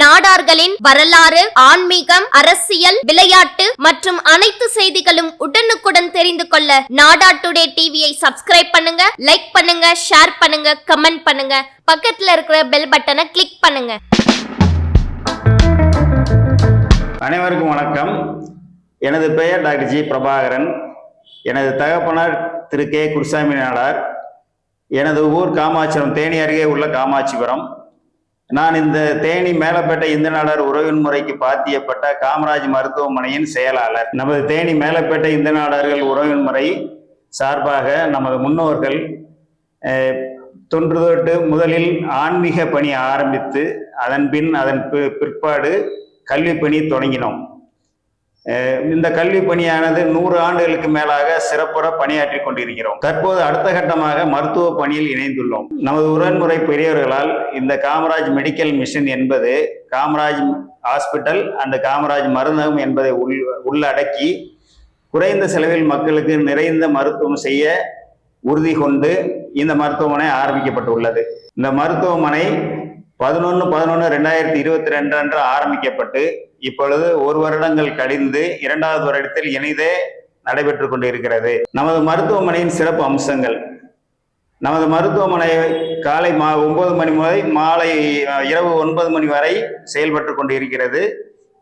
நாடார்களின் வரலாறு ஆன்மீகம் அரசியல் விளையாட்டு மற்றும் அனைத்து செய்திகளும் உடனுக்குடன் தெரிந்து கொள்ள நாடா டுடே டிவியை சப்ஸ்கிரைப் பண்ணுங்க லைக் பண்ணுங்க ஷேர் பண்ணுங்க கமெண்ட் பண்ணுங்க. பக்கத்துல இருக்கிற பெல் பட்டனை கிளிக் பண்ணுங்க. அனைவருக்கும் வணக்கம். எனது பெயர் டாக்டர் ஜி பிரபாகரன். எனது தகப்பனார் திரு கே. குருசாமி நாடார். எனது ஊர் காமாட்சிபுரம் தேனி அருகே உள்ள காமாட்சிபுரம். நான் இந்த தேனி மேலப்பேட்டை இந்து நாடார் உறவின் முறைக்கு பாத்தியப்பட்ட காமராஜ் மருத்துவமனையின் செயலாளர். நமது தேனி மேலப்பேட்டை இந்து நாடார்கள் உறவின் முறை சார்பாக நமது முன்னோர்கள் தொன்று தொட்டு முதலில் ஆன்மீக பணி ஆரம்பித்து அதன் பின் அதன் பிற்பாடு கல்வி பணி தொடங்கினோம். இந்த கல்வி பணியானது நூறு ஆண்டுகளுக்கு மேலாக சிறப்புற பணியாற்றி கொண்டிருக்கிறோம். தற்போது அடுத்த கட்டமாக மருத்துவ பணியில் இணைந்துள்ளோம். நமது உடன்முறை பெரியவர்களால் இந்த காமராஜ் மெடிக்கல் மிஷன் என்பது காமராஜ் ஹாஸ்பிட்டல் அண்ட் காமராஜ் மருந்தகம் என்பதை உள் உள்ளடக்கி குறைந்த செலவில் மக்களுக்கு நிறைந்த மருத்துவம் செய்ய உறுதி கொண்டு இந்த மருத்துவமனை ஆரம்பிக்கப்பட்டுள்ளது. இந்த மருத்துவமனை பதினொன்று பதினொன்று ரெண்டாயிரத்தி இருபத்தி ரெண்டு அன்று ஆரம்பிக்கப்பட்டு இப்பொழுது ஒரு வருடங்கள் கழிந்து இரண்டாவது வருடத்தில் இணைதே நடைபெற்று கொண்டிருக்கிறது. நமது மருத்துவமனையின் சிறப்பு அம்சங்கள். நமது மருத்துவமனை காலை மா ஒன்பது மணி முதல் மாலை இரவு ஒன்பது மணி வரை செயல்பட்டு கொண்டிருக்கிறது.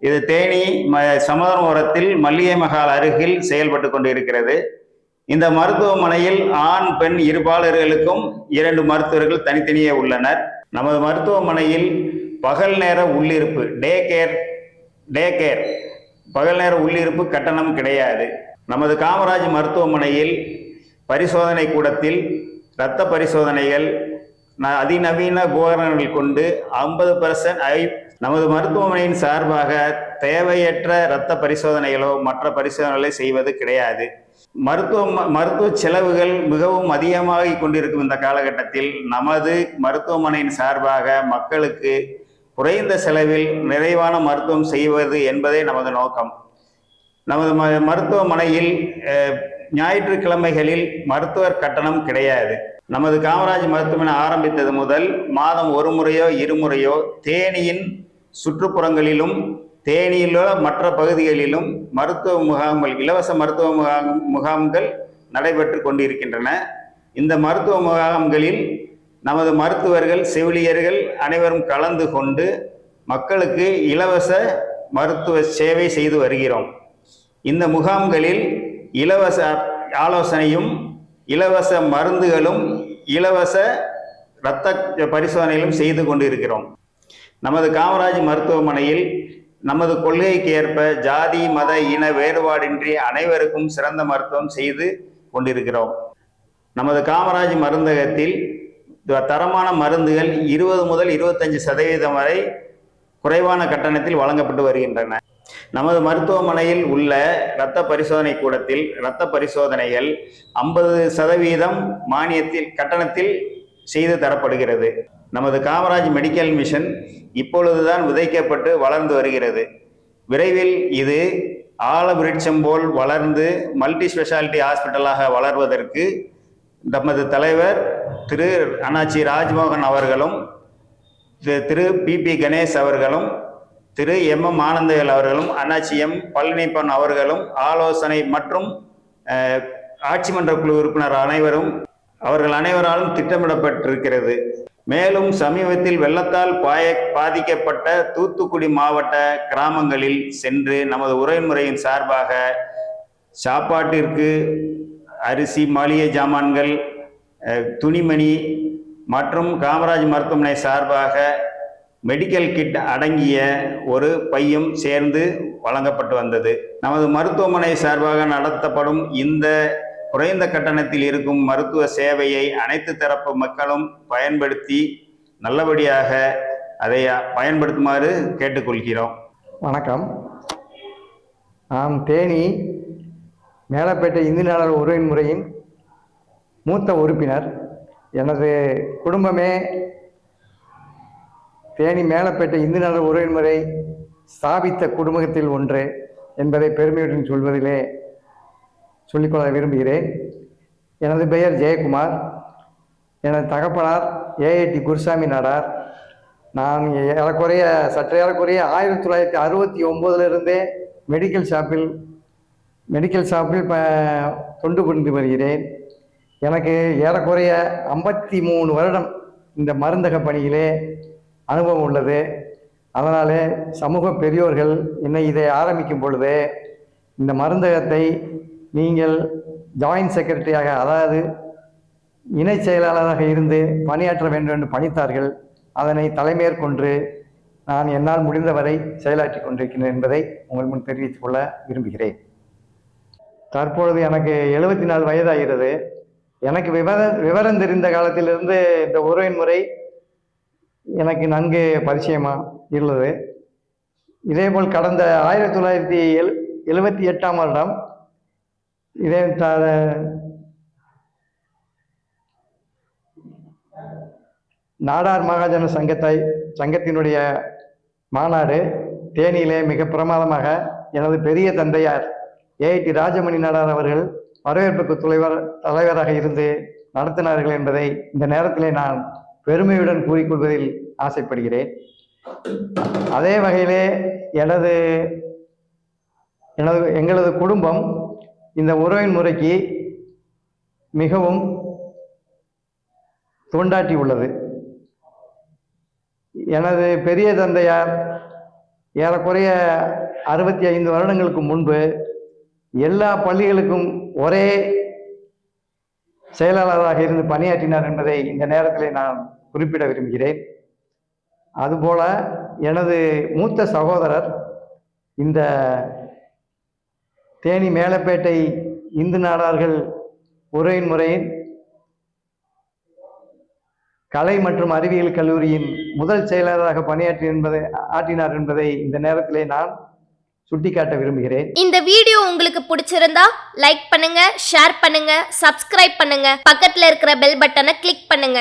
இது தேனி ம சமதனபுரத்தில் மல்லிகை மகால் அருகில் செயல்பட்டு கொண்டிருக்கிறது. இந்த மருத்துவமனையில் ஆண் பெண் இருபாலர்களுக்கும் இரண்டு மருத்துவர்கள் தனித்தனியே உள்ளனர். நமது மருத்துவமனையில் பகல் நேர உள்ளிருப்பு டே கேர் டே கேர் பகல் நேர உள்ளிருப்பு கட்டணம் கிடையாது. நமது காமராஜ் மருத்துவமனையில் பரிசோதனை கூடத்தில் இரத்த பரிசோதனைகள் ந- அதிநவீன உபகரணங்கள் கொண்டு ஐம்பது பர்சன்ட் ஐ நமது மருத்துவமனையின் சார்பாக தேவையற்ற இரத்த பரிசோதனைகளோ மற்ற பரிசோதனைகளை செய்வது கிடையாது. மருத்துவ மருத்துவ செலவுகள் மிகவும் அதிகமாகி கொண்டிருக்கும் இந்த காலகட்டத்தில் நமது மருத்துவமனையின் சார்பாக மக்களுக்கு குறைந்த செலவில் நிறைவான மருத்துவம் செய்வது என்பதே நமது நோக்கம். நமது ம மருத்துவமனையில் ஞாயிற்றுக்கிழமைகளில் மருத்துவர் கட்டணம் கிடையாது. நமது காமராஜ் மருத்துவமனை ஆரம்பித்தது முதல் மாதம் ஒரு முறையோ இருமுறையோ தேனியின் சுற்றுப்புறங்களிலும் தேனியிலோ மற்ற பகுதிகளிலும் மருத்துவ முகாம்கள் இலவச மருத்துவ முகாம் முகாம்கள் நடைபெற்று கொண்டிருக்கின்றன. இந்த மருத்துவ முகாம்களில் நமது மருத்துவர்கள் செவிலியர்கள் அனைவரும் கலந்து கொண்டு மக்களுக்கு இலவச மருத்துவ சேவை செய்து வருகிறோம். இந்த முகாம்களில் இலவச ஆலோசனையும் இலவச மருந்துகளும் இலவச இரத்த பரிசோதனைகளும் செய்து கொண்டிருக்கிறோம். நமது காமராஜ் மருத்துவமனையில் நமது கொள்கைக்கு ஏற்ப ஜாதி மத இன வேறுபாடின்றி அனைவருக்கும் சிறந்த மருத்துவம் செய்து கொண்டிருக்கிறோம். நமது காமராஜ் மருந்தகத்தில் தரமான மருந்துகள் இருபது முதல் இருபத்தஞ்சு சதவீதம் வரை குறைவான கட்டணத்தில் வழங்கப்பட்டு வருகின்றன. நமது மருத்துவமனையில் உள்ள இரத்த பரிசோதனை கூடத்தில் இரத்த பரிசோதனைகள் ஐம்பது சதவீதம் மானியத்தில் கட்டணத்தில் செய்து தரப்படுகிறது. நமது காமராஜ் மெடிக்கல் மிஷன் இப்பொழுதுதான் விதைக்கப்பட்டு வளர்ந்து வருகிறது. விரைவில் இது ஆலவிருட்சம் போல் வளர்ந்து மல்டி ஸ்பெஷாலிட்டி ஹாஸ்பிட்டலாக வளர்வதற்கு நமது தலைவர் திரு அண்ணாச்சி ராஜ்மோகன் அவர்களும் திரு- பி பி கணேஷ் அவர்களும் திரு எம் எம் ஆனந்தவேல் அவர்களும் அண்ணாச்சி எம் பழனிப்பன் அவர்களும் ஆலோசனை மற்றும் ஆட்சி மன்ற குழு உறுப்பினர் அனைவரும் அவர்கள் அனைவராலும் திட்டமிடப்பட்டிருக்கிறது. மேலும் சமீபத்தில் வெள்ளத்தால் பாய பாதிக்கப்பட்ட தூத்துக்குடி மாவட்ட கிராமங்களில் சென்று நமது உரைமுறையின் சார்பாக சாப்பாட்டிற்கு அரிசி மளிகை ஜாமான்கள் துணிமணி மற்றும் காமராஜ் மருத்துவமனை சார்பாக மெடிக்கல் கிட் அடங்கிய ஒரு பையும் சேர்ந்து வழங்கப்பட்டு வந்தது. நமது மருத்துவமனை சார்பாக நடத்தப்படும் இந்த குறைந்த கட்டணத்தில் இருக்கும் மருத்துவ சேவையை அனைத்து தரப்பு மக்களும் பயன்படுத்தி நல்லபடியாக அதை பயன்படுத்துமாறு கேட்டுக்கொள்கிறோம். வணக்கம். நான் தேனி மேலப்பேட்டை இந்து நாளர் உறவின் முறையின் மூத்த உறுப்பினர். எனது குடும்பமே தேனி மேலப்பேட்டை இந்து நாளர் உறவின் முறை ஸ்தாபித்த குடும்பத்தில் ஒன்று என்பதை பெருமையுடன் சொல்வதிலே சொல்லிக்கொள்ள விரும்புகிறேன். எனது பெயர் ஜெயக்குமார். எனது தகப்பனார் ஏஐடி குருசாமி நாடார். நான் ஏறக்குறைய சற்று ஏறக்குறைய ஆயிரத்தி தொள்ளாயிரத்தி அறுபத்தி ஒம்போதுலேருந்தே மெடிக்கல் ஷாப்பில் மெடிக்கல் ஷாப்பில் ப தொண்டு புரிந்து வருகிறேன். எனக்கு ஏறக்குறைய ஐம்பத்தி மூணு வருடம் இந்த மருந்தக பணியிலே அனுபவம் உள்ளது. அதனாலே சமூக பெரியோர்கள் என்னை இதை ஆரம்பிக்கும் பொழுது இந்த மருந்தகத்தை நீங்கள் ஜாயின்ட் செக்ரட்டரியாக அதாவது இணை செயலாளராக இருந்து பணியாற்ற வேண்டும் என்று பணித்தார்கள். அதனை தலைமேற்கொண்டு நான் என்னால் முடிந்தவரை செயலாற்றி கொண்டிருக்கிறேன் என்பதை உங்கள் முன் தெரிவித்துக் கொள்ள விரும்புகிறேன். தற்பொழுது எனக்கு எழுபத்தி நாலு வயதாகிறது. எனக்கு விவர விவரம் தெரிந்த காலத்திலிருந்து இந்த உறவின் முறை எனக்கு நன்கு பரிச்சயமாக உள்ளது இதேபோல் கடந்த ஆயிரத்தி தொள்ளாயிரத்தி எழு எழுபத்தி எட்டாம் வருடம் இதே த நாடார் மகாஜன சங்கத்தை சங்கத்தினுடைய மாநாடு தேனியிலே மிக பிரமாதமாக எனது பெரிய தந்தையார் ஏஐடி ராஜமணி நாடார் அவர்கள் வரவேற்புக்கு தலைவர் தலைவராக இருந்து நடத்தினார்கள் என்பதை இந்த நேரத்திலே நான் பெருமையுடன் கூறிக்கொள்வதில் ஆசைப்படுகிறேன். அதே வகையிலே எனது எனது எங்களது குடும்பம் இந்த உறவின் முறைக்கு மிகவும் தோண்டாட்டி உள்ளது. எனது பெரிய தந்தையார் ஏறக்குறைய அறுபத்தி ஐந்து வருடங்களுக்கு முன்பு எல்லா பள்ளிகளுக்கும் ஒரே செயலாளராக இருந்து பணியாற்றினார் என்பதை இந்த நேரத்தில் நான் குறிப்பிட விரும்புகிறேன். அதுபோல எனது மூத்த சகோதரர் இந்த தேனி மேலப்பேட்டை இந்து நாடார்கள் உரையின் முறையின் கலை மற்றும் அறிவியல் கல்லூரியின் முதல் செயலாளராக பணியாற்றி என்பதை ஆற்றினார் என்பதை இந்த நேரத்திலே நான் சுட்டிக்காட்ட விரும்புகிறேன். இந்த வீடியோ உங்களுக்கு பிடிச்சிருந்தா லைக் பண்ணுங்க ஷேர் பண்ணுங்க சப்ஸ்கிரைப் பண்ணுங்க. பக்கத்துல இருக்கிற பெல் பட்டனை கிளிக் பண்ணுங்க.